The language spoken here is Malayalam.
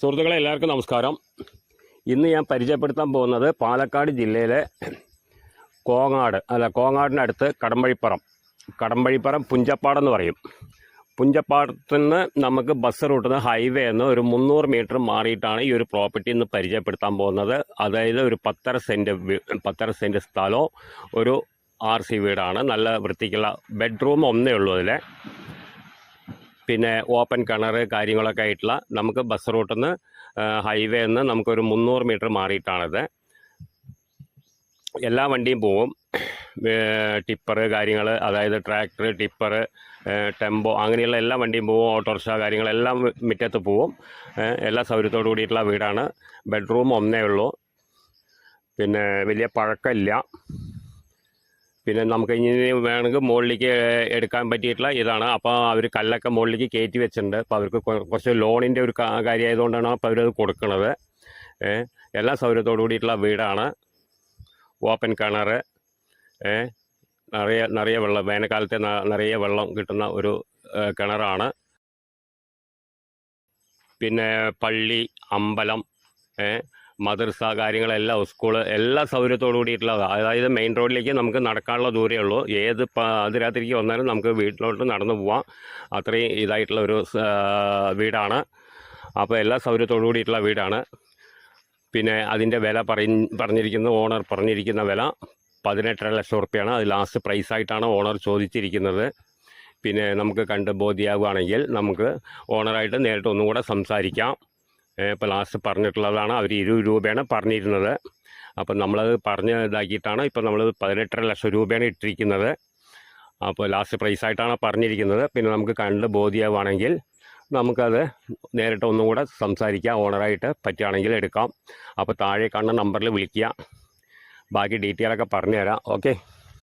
സുഹൃത്തുക്കളെ എല്ലാവർക്കും നമസ്കാരം. ഇന്ന് ഞാൻ പരിചയപ്പെടുത്താൻ പോകുന്നത് പാലക്കാട് ജില്ലയിലെ കോങ്ങാട് അല്ല കോങ്ങാടിനടുത്ത് കടമ്പഴിപ്പറം കടമ്പഴിപ്പറം പുഞ്ചപ്പാടെന്ന് പറയും. പുഞ്ചപ്പാടത്ത് നിന്ന് നമുക്ക് ബസ് റൂട്ടിൽ നിന്ന് ഹൈവേ എന്ന് ഒരു മുന്നൂറ് മീറ്റർ മാറിയിട്ടാണ് ഈ ഒരു പ്രോപ്പർട്ടി ഇന്ന് പരിചയപ്പെടുത്താൻ പോകുന്നത്. അതായത് ഒരു പത്തര സെന്റ് പത്തര സെന്റ് സ്ഥലവും ഒരു ആർ സി വീടാണ്. നല്ല വൃത്തിക്കുള്ള ബെഡ്റൂം ഒന്നേ ഉള്ളൂ അതിൽ പിന്നെ ഓപ്പൺ കിണർ കാര്യങ്ങളൊക്കെ ആയിട്ടുള്ള നമുക്ക് ബസ് റൂട്ടിൽ നിന്ന് ഹൈവേ നിന്ന് നമുക്കൊരു മുന്നൂറ് മീറ്റർ മാറിയിട്ടാണിത്. എല്ലാ വണ്ടിയും പോവും. ടിപ്പർ കാര്യങ്ങൾ അതായത് ട്രാക്ടർ ടിപ്പർ ടെമ്പോ അങ്ങനെയുള്ള എല്ലാ വണ്ടിയും പോവും. ഓട്ടോറിക്ഷ കാര്യങ്ങളെല്ലാം മുറ്റത്ത് പോവും. എല്ലാ സൗകര്യത്തോടു കൂടിയിട്ടുള്ള വീടാണ്. ബെഡ്റൂം ഒന്നേ ഉള്ളൂ. പിന്നെ വലിയ പഴക്കമില്ല. പിന്നെ നമുക്ക് ഇനി വേണമെങ്കിൽ മുകളിലേക്ക് എടുക്കാൻ പറ്റിയിട്ടുള്ള ഇതാണ്. അപ്പോൾ അവർ കല്ലൊക്കെ മുകളിലേക്ക് കയറ്റി വെച്ചിട്ടുണ്ട്. അപ്പോൾ അവർക്ക് കുറച്ച് ലോണിന്റെ ഒരു കാര്യമായതുകൊണ്ടാണ് അപ്പോൾ അവരത് കൊടുക്കുന്നത്. എല്ലാ സൗകര്യത്തോടു കൂടിയിട്ടുള്ള വീടാണ്. ഓപ്പൺ കിണർ നിറയെ നിറയെ വെള്ളം വേനൽക്കാലത്തെ നിറയെ വെള്ളം കിട്ടുന്ന ഒരു കിണറാണ്. പിന്നെ പള്ളി അമ്പലം ഏ, മദ്രസ കാര്യങ്ങളെല്ലാം സ്കൂൾ എല്ലാ സൗകര്യത്തോടു കൂടിയിട്ടുള്ളതാണ് അതായത് മെയിൻ റോഡിലേക്ക് നമുക്ക് നടക്കാനുള്ള ദൂരമേ ഉള്ളൂ. ഏത് അതിരാത്രിക്ക് വന്നാലും നമുക്ക് വീട്ടിലോട്ട് നടന്നു പോവാം. അത്രയും ഇതായിട്ടുള്ള ഒരു വീടാണ്. അപ്പോൾ എല്ലാ സൗകര്യത്തോടു കൂടിയിട്ടുള്ള വീടാണ്. പിന്നെ അതിന്റെ വില പറയും പറഞ്ഞിരിക്കുന്ന ഓണർ പറഞ്ഞിരിക്കുന്ന വില പതിനെട്ടര ലക്ഷം റുപ്യാണ്. അത് ലാസ്റ്റ് പ്രൈസായിട്ടാണ് ഓണർ ചോദിച്ചിരിക്കുന്നത്. പിന്നെ നമുക്ക് കണ്ട് ബോധ്യമാവുകയാണെങ്കിൽ നമുക്ക് ഓണറായിട്ട് നേരിട്ട് ഒന്നും കൂടെ സംസാരിക്കാം. ഇപ്പോൾ ലാസ്റ്റ് പറഞ്ഞിട്ടുള്ളതാണ്. അവർ ഇരുപത് രൂപയാണ് പറഞ്ഞിരുന്നത്. അപ്പം നമ്മളത് പറഞ്ഞ് ഇതാക്കിയിട്ടാണ് ഇപ്പോൾ നമ്മൾ പതിനെട്ടര ലക്ഷം രൂപയാണ് ഇട്ടിരിക്കുന്നത്. അപ്പോൾ ലാസ്റ്റ് പ്രൈസായിട്ടാണ് പറഞ്ഞിരിക്കുന്നത്. പിന്നെ നമുക്ക് കണ്ട് ബോധ്യമാവുകയാണെങ്കിൽ നമുക്കത് നേരിട്ട് ഒന്നും കൂടെ സംസാരിക്കാം. ഓണറായിട്ട് പറ്റുകയാണെങ്കിൽ എടുക്കാം. അപ്പോൾ താഴെ കാണുന്ന നമ്പറിൽ വിളിക്കുക. ബാക്കി ഡീറ്റെയിലൊക്കെ പറഞ്ഞുതരാം. ഓക്കെ